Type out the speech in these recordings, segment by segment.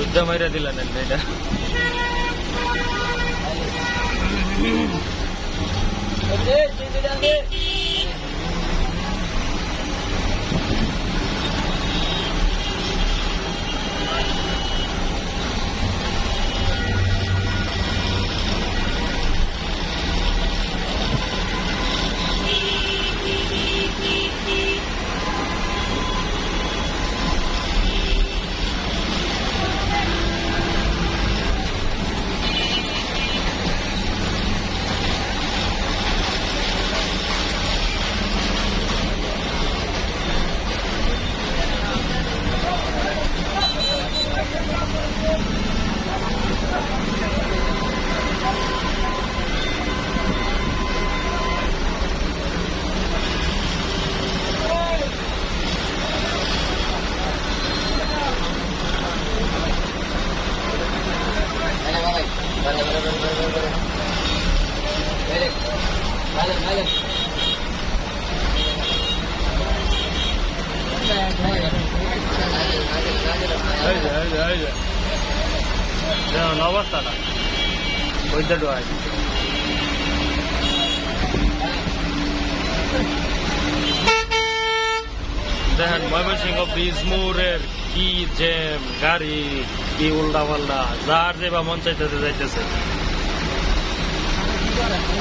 ಉದ್ದ ಮೈರದಿಲ್ಲ ನನ್ನ ಬೇಡ ಹ್ಮ್ অবস্থাটা ওইটা ডোয়াই দেখেন, ময়মনসিংহ ব্রিজ মোড়ের কি যে গাড়ি, কি উল্টা পাল্টা যার যে বা মন চাইতেছে, যাইতেছে।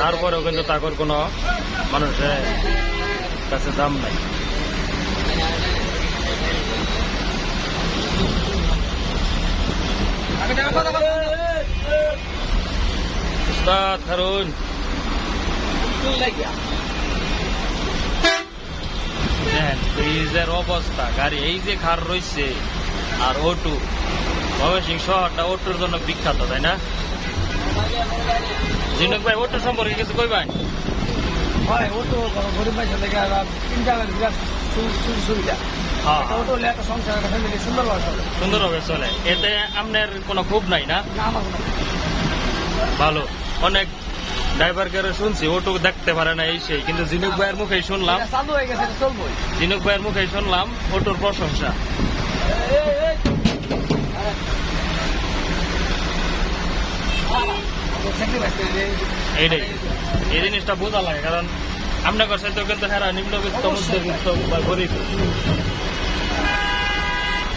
তারপরেও কিন্তু তাকর কোনো মানুষের কাছে দাম নাই। উস্তাদ অবস্থা, গাড়ি, এই যে খার রয়েছে আর ওটু ময়মনসিং শহরটা ওটুর জন্য বিখ্যাত, তাই না? জিনুক ভাই ওটু সম্পর্কে কিছু কইবেন হয় অটো গরিব মানুষের থেকে তিন জায়গায় বিরাট সু- সুবিধা। হ্যাঁ। একটা অটো হলে একটা সংসার একটা ফ্যামিলি সুন্দরভাবে চলে। সুন্দরভাবে চলে। এতে আপনার কোনো ক্ষোভ নাই না? না আমার ভালো। অনেক ড্রাইভারকে শুনছি ওটু দেখতে পারে না এই সেই কিন্তু জিনুক ভাইয়ের মুখেই শুনলাম। চালু হয়ে গেছে চলবই। জিনুক ভাইয়ের মুখেই শুনলাম ওটুর প্রশংসা। এইটাই। এই জিনিসটা বোঝা লাগে, কারণ আপনার কাছে তো কিন্তু হ্যাঁ নিম্নবিত্ত, মধ্যবিত্ত বা গরিব।